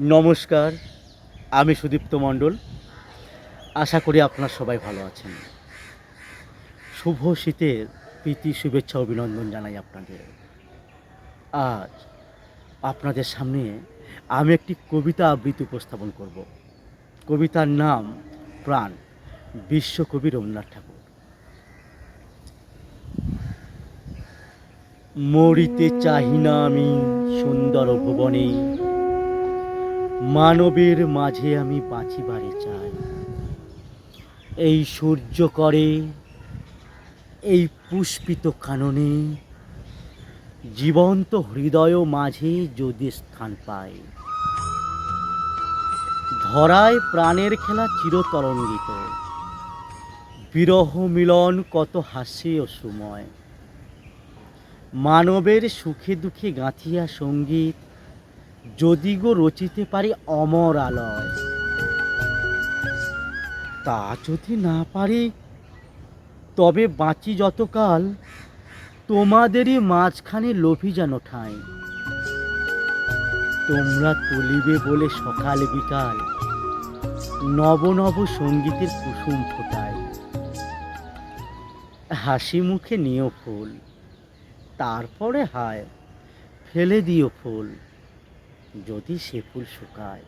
নমস্কার, আমি সুদীপ্ত মণ্ডল। আশা করি আপনারা সবাই ভালো আছেন। শুভ শীতের প্রীতি, শুভেচ্ছা, অভিনন্দন জানাই আপনাদের। আজ আপনাদের সামনে আমি একটি কবিতা আবৃত্তি উপস্থাপন করব। কবিতার নাম প্রাণ বিশ্বকবি রবীন্দ্রনাথ ঠাকুর। মরিতে চাহি না আমি সুন্দর ভুবনে মানবের মাঝে আমি বাঁচিবারে চাই। এই সূর্য করে, এই পুষ্পিত কাননে, জীবন্ত হৃদয় মাঝে যদি স্থান পায় ধরায় প্রাণের খেলা চিরতরঙ্গিত। বিরহ মিলন কত হাসি ও সময়। মানবের সুখে দুঃখে গাঁথিয়া সংগীত যদি গো রচিতে পারি অমর আলয়। তা যদি না পারি, তবে বাঁচি যতকাল, তোমাদেরই মাঝখানে লোভী যেন ঠাঁই। তোমরা তুলিবে বলে সকাল বিকাল, নব নব সঙ্গীতের কুসুম ফোটায়। হাসি মুখে নিও ফুল, তারপরে হায়, ফেলে দিও ফুল। যদি সে ফুল শুকায়।